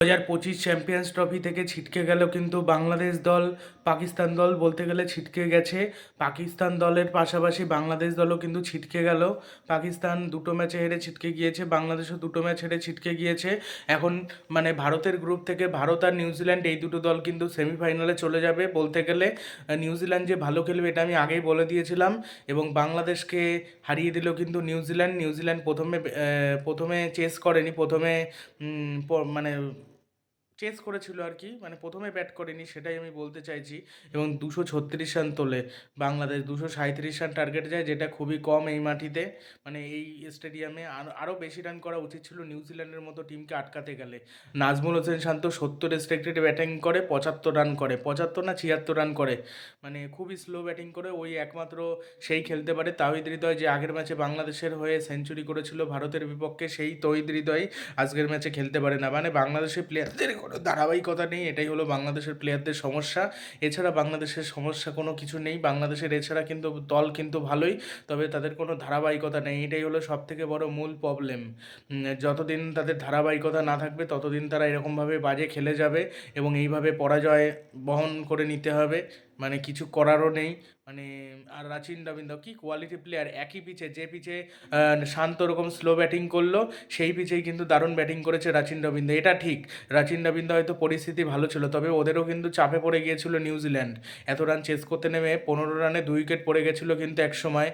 হাজার পঁচিশ champions trophy থেকে ছিটকে গেল কিন্তু বাংলাদেশ দল পাকিস্তান দল বলতে গেলে ছিটকে গেছে। পাকিস্তান দলের পাশাপাশি বাংলাদেশ দলও কিন্তু ছিটকে গেল। পাকিস্তান দুটো ম্যাচে হেরে ছিটকে গিয়েছে, বাংলাদেশও দুটো ম্যাচ হেরে ছিটকে গিয়েছে। এখন মানে ভারতের গ্রুপ থেকে ভারত আর নিউজিল্যান্ড এই দুটো দল কিন্তু সেমিফাইনালে চলে যাবে। বলতে গেলে নিউজিল্যান্ড যে ভালো খেলবে এটা আমি আগেই বলে দিয়েছিলাম এবং বাংলাদেশকে হারিয়ে দিল কিন্তু নিউজিল্যান্ড নিউজিল্যান্ড প্রথমে প্রথমে চেস করেনি। প্রথমে মানে চেস করেছিল আর কি মানে প্রথমে ব্যাট করেনি, সেটাই আমি বলতে চাইছি। এবং দুশো ছত্রিশ রান তোলে, বাংলাদেশ দুশো সাঁইত্রিশ রান টার্গেট যায়, যেটা খুবই কম এই মাটিতে। মানে এই স্টেডিয়ামে আরও আরও বেশি রান করা উচিত ছিল নিউজিল্যান্ডের মতো টিমকে আটকাতে গেলে। নাজমুল হোসেন শান্ত সত্তর রেস্ট্রিক্টেড ব্যাটিং করে, পঁচাত্তর রান করে, পঁচাত্তর না ছিয়াত্তর রান করে। মানে খুবই স্লো ব্যাটিং করে, ওই একমাত্র সেই খেলতে পারে তাহিদ হৃদয়, যে আগের ম্যাচে বাংলাদেশের হয়ে সেঞ্চুরি করেছিল ভারতের বিপক্ষে, সেই তহিদ হৃদয় আজকের ম্যাচে খেলতে পারে না। মানে বাংলাদেশের প্লেয়ারদের কোনো ধারাবাহিকতা নেই, এটাই হলো বাংলাদেশের প্লেয়ারদের সমস্যা। এছাড়া বাংলাদেশের সমস্যা কোনো কিছু নেই। বাংলাদেশের এছাড়া কিন্তু, দল কিন্তু ভালোই, তবে তাদের কোনো ধারাবাহিকতা নেই। এটাই হলো সব থেকে বড় মূল প্রবলেম যতদিন তাদের ধারাবাহিকতা না থাকবে, ততদিন তারা এরকমভাবে বাজে খেলে যাবে এবং এইভাবে পরাজয় বহন করে নিতে হবে। মানে কিছু করারও নেই। মানে আর রাচিন রবীন্দ্র, কি কোয়ালিটি প্লেয়ার একই পিচে যে পিচে শান্ত রকম স্লো ব্যাটিং করল, সেই পিচেই কিন্তু দারুণ ব্যাটিং করেছে রাচিন রবীন্দ্র। এটা ঠিক, রাচিন রবীন্দ্র হয়তো পরিস্থিতি ভালো ছিল, তবে ওদেরও কিন্তু চাপে পড়ে গিয়েছিল নিউজিল্যান্ড এত রান চেস করতে নেমে পনেরো রানে দুই উইকেট পড়ে গেছিল কিন্তু এক সময়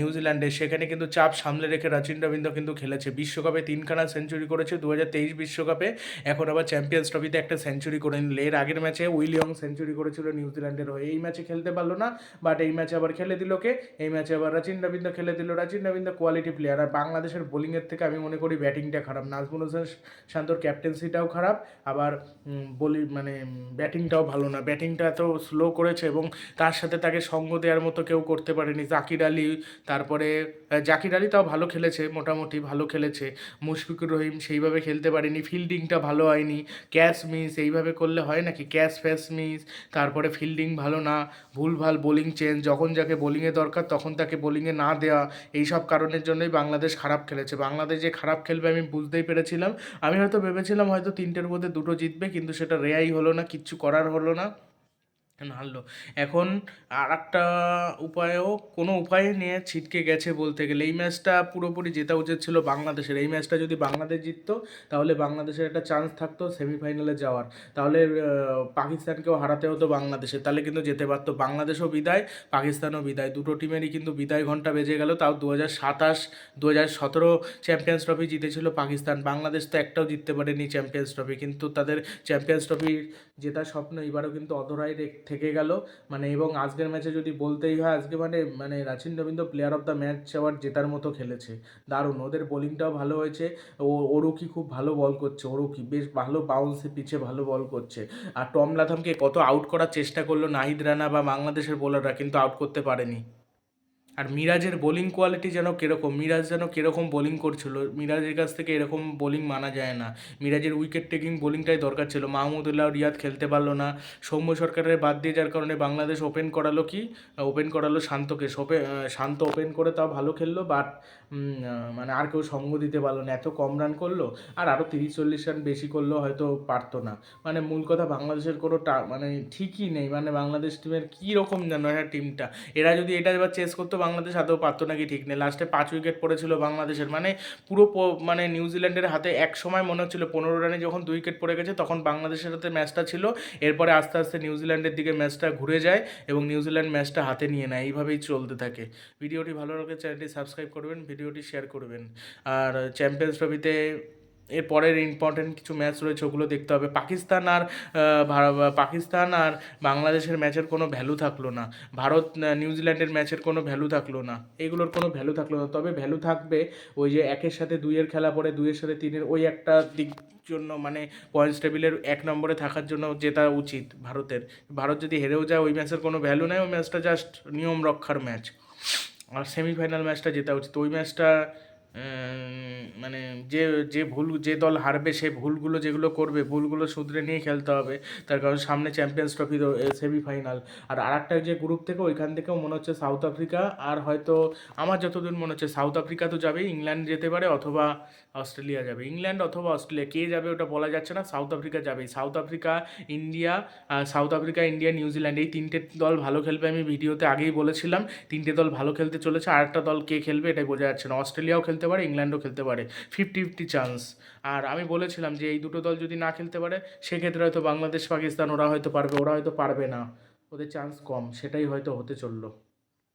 নিউজিল্যান্ডে সেখানে কিন্তু চাপ সামলে রেখে রাচিন রবীন্দ্র কিন্তু খেলেছে। বিশ্বকাপে তিনখানা সেঞ্চুরি করেছে দু হাজার তেইশ বিশ্বকাপে। এখন আবার চ্যাম্পিয়ন্স ট্রফিতে একটা সেঞ্চুরি করে নিল। এর আগের ম্যাচে উইলিয়ং সেঞ্চুরি করেছিল নিউজিল্যান্ডের হয়ে এই ম্যাচে খেলতে পারল না বাট এই ম্যাচে আবার খেলে দিল কে? এই ম্যাচে আবার রাচিন রবীন্দ্র খেলে দিল। রাচিন রবীন্দ্র কোয়ালিটি প্লেয়ার আর বাংলাদেশের বোলিংয়ের থেকে আমি মনে করি ব্যাটিংটা খারাপ। নাজমুল হোসেন শান্তর ক্যাপ্টেন্সিটাও খারাপ, আবার বলি মানে ব্যাটিংটাও ভালো না। ব্যাটিংটা এত স্লো করেছে এবং তার সাথে তাকে সঙ্গ দেওয়ার মতো কেউ করতে পারেনি। জাকির আলী, তারপরে জাকির আলী তাও ভালো খেলেছে, মোটামুটি ভালো খেলেছে। মুশফিকুর রহিম সেইভাবে খেলতে পারেনি। ফিল্ডিংটা ভালো হয়নি। ক্যাচ মিস এইভাবে করলে হয় নাকি? ক্যাচ ফ্যাচ মিস তারপরে ফিল্ডিং ভালো না, ভুলভাল বোলিং চেঞ্জ যখন যাকে বোলিংয়ে দরকার তখন তাকে বোলিংয়ে না দেওয়া এই সব কারণের জন্যই বাংলাদেশ খারাপ খেলেছে। বাংলাদেশ যে খারাপ খেলবে আমি বুঝতেই পেরেছিলাম। আমি হয়তো ভেবেছিলাম হয়তো তিনটের মধ্যে দুটো জিতবে, কিন্তু সেটা রেয়াই হলো না, কিচ্ছু করার হলো না। হারলো? এখন আর একটা উপায়ও, কোনো উপায় নিয়ে ছিটকে গেছে বলতে গেলে। এই ম্যাচটা পুরোপুরি জেতা উচিত ছিল বাংলাদেশের। এই ম্যাচটা যদি বাংলাদেশ জিততো, তাহলে বাংলাদেশের একটা চান্স থাকতো সেমিফাইনালে যাওয়ার। তাহলে পাকিস্তানকেও হারাতে হতো বাংলাদেশে। তাহলে কিন্তু যেতে পারতো। বাংলাদেশও বিদায়, পাকিস্তানও বিদায়। দুটো টিমেরই কিন্তু বিদায় ঘণ্টা বেজে গেল। তাও দু হাজার সাতাশ দু হাজার সতেরো চ্যাম্পিয়ন্স ট্রফি জিতেছিল পাকিস্তান। বাংলাদেশ তো একটাও জিততে পারেনি চ্যাম্পিয়ন্স ট্রফি কিন্তু তাদের চ্যাম্পিয়ন্স ট্রফি জেতার স্বপ্ন এবারও কিন্তু অধরাই থেকে গেল। মানে এবং আজকের ম্যাচে যদি বলতেই হয়, আজকে মানে মানে Rachin Ravindra player of the match আবার জেতার মতো খেলেছে। দারুণ, ওদের বোলিংটাও ভালো হয়েছে। ও, ওরুকি খুব ভালো বল করছে, ওরুকি বেশ ভালো বাউন্সে পিছে ভালো বল করছে। আর টম লাথামকে কত আউট করার চেষ্টা করল নাহিদ রানা বা বাংলাদেশের বোলাররা কিন্তু আউট করতে পারেনি। আর মিরাজের বোলিং কোয়ালিটি যেন কীরকম, মিরাজ যেন কীরকম বোলিং করছিল, মিরাজের কাছ থেকে এরকম বোলিং মানা যায় না। মিরাজের উইকেট টেকিং বোলিংটাই দরকার ছিল। মাহমুদুল্লাহ রিয়াদ খেলতে পারল না। সৌম্য সরকারের বাদ দিয়ে যার কারণে বাংলাদেশ ওপেন করালো কি? ওপেন করালো শান্তকে। সোপে শান্ত ওপেন করে তাও ভালো খেললো বাট মানে আর কেউ সঙ্গ দিতে পারল না। এত কম রান করল, আর আরও তিরিশ চল্লিশ রান বেশি করলেও হয়তো পারতো না। মানে মূল কথা বাংলাদেশের কোনো মানে ঠিকই নেই। মানে বাংলাদেশ টিমের কী রকম যেন একটা টিমটা এরা যদি এটা এবার চেস করতো বাংলাদেশ আদৌ পারতো নাকি ঠিক নেই। লাস্টে পাঁচ উইকেট পড়েছিল বাংলাদেশের। মানে পুরো মানে নিউজিল্যান্ডের হাতে এক সময় মনে হচ্ছিল পনেরো রানে যখন দুই উইকেট পড়ে গেছে, তখন বাংলাদেশের হাতে ম্যাচটা ছিল। এরপরে আস্তে আস্তে নিউজিল্যান্ডের দিকে ম্যাচটা ঘুরে যায় এবং নিউজিল্যান্ড ম্যাচটা হাতে নিয়ে নেয়। এইভাবেই চলতে থাকে। ভিডিওটি ভালো লাগলে চ্যানেলটি সাবস্ক্রাইব করবেন, ভিডিওটি শেয়ার করবেন। আর চ্যাম্পিয়ন্স ট্রফিতে এর পরের ইম্পর্টেন্ট কিছু ম্যাচ রয়েছে, ওগুলো দেখতে হবে। পাকিস্তান আর পাকিস্তান আর বাংলাদেশের ম্যাচের কোনো ভ্যালু থাকল না। ভারত নিউজিল্যান্ডের ম্যাচের কোনো ভ্যালু থাকল না। এগুলোর কোনো ভ্যালু থাকল না। তবে ভ্যালু থাকবে ওই যে একের সাথে দুইয়ের খেলা পরে, দুইয়ের সাথে তিনের ওই একটা দিক জন্য মানে পয়েন্টস টেবিলের এক নম্বরে থাকার জন্য জেতা উচিত ভারতের। ভারত যদি হেরেও যায়, ওই ম্যাচের কোনো ভ্যালু নেই, ওই ম্যাচটা জাস্ট নিয়ম রক্ষার ম্যাচ আর সেমিফাইনাল ম্যাচটা জেতা উচিত। ওই ম্যাচটা মানে যে যে ভুল, যে দল হারবে সে ভুলগুলো যেগুলো করবে, ভুলগুলো শুধরে নিয়ে খেলতে হবে। তার কারণ সামনে চ্যাম্পিয়ন্স ট্রফি সেমিফাইনাল আর আরেকটা যে গ্রুপ থেকে, ওইখান থেকেও মনে হচ্ছে সাউথ আফ্রিকা আর হয়তো আমার যতদূর মনে হচ্ছে সাউথ আফ্রিকা তো যাবেই ইংল্যান্ড যেতে পারে অথবা অস্ট্রেলিয়া যাবে। ইংল্যান্ড অথবা অস্ট্রেলিয়া কে যাবে ওটা বলা যাচ্ছে না সাউথ আফ্রিকা যাবে South Africa India South Africa India New Zealand এই তিনটে দল ভালো খেলবে আমি ভিডিওতে আগেই বলেছিলাম। তিনটে দল ভালো খেলতে চলেছে আর একটা দল কে খেলবে এটাই বোঝা যাচ্ছে না। অস্ট্রেলিয়াও খেলতে পারে ইংল্যান্ডও খেলতে পারে। ফিফটি ফিফটি চান্স আর আমি বলেছিলাম যে এই দুটো দল যদি না খেলতে পারে, সেক্ষেত্রে হয়তো বাংলাদেশ, পাকিস্তান ওরা হয়তো পারবে, ওরা হয়তো পারবে না। ওদের চান্স কম, সেটাই হয়তো হতে চলল।